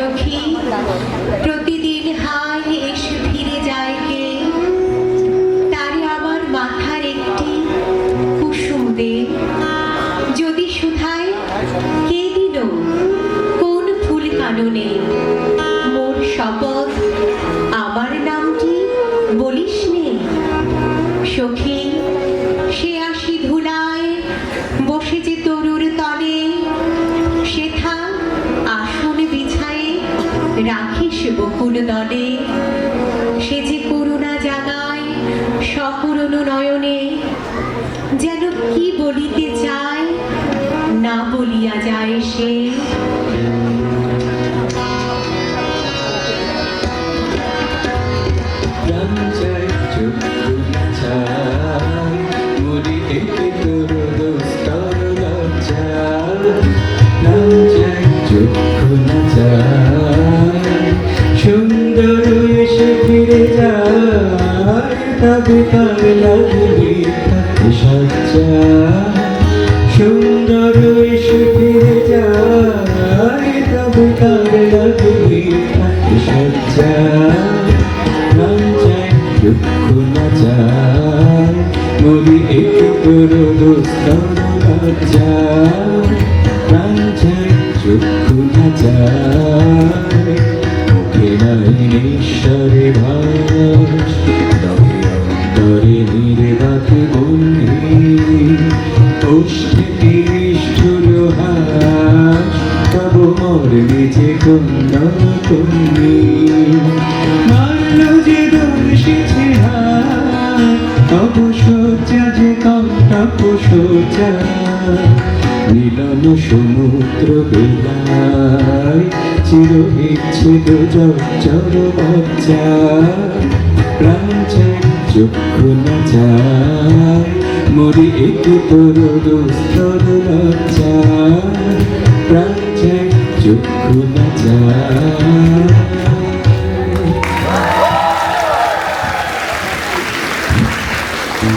সখী প্রতিদিন হায় এসে ফিরে যায় কে? তারে আমার মাথার একটি কুসুম দে যদি শুধায় কে দিল? কোন ফুল কাননে? রাখিস বকুল দলে সে যে করুণা জাগায় সপুরন নয়নে, যেন কি বলিতে চায়, না বলিয়া যায় সে। প্রাণ এসে ফিরে যায় তবে তার লাগবে সজ্জা সুন্দর এসে ফিরে যায় তবে তার লাগবে সজ্জা প্রাণ চাই দুঃখ না চাই মরি একটু তোর দোস্তর লজ্জা প্রাণ চাই দুঃখ না চাই নাই নিঃস্বরে ভাস তবে অন্তরে নির্বাকে বন্ধি তিষ্ঠুর হাস তব মর নিজে যে দর্শিছে মিলন সমুদ্র বেলায় চির বিচ্ছেদ জর্জর বাচ্চা প্রাণ চক্ষু না যায়, মরি একটু তোর দোস্তর লজ্জা প্রাণ চক্ষু না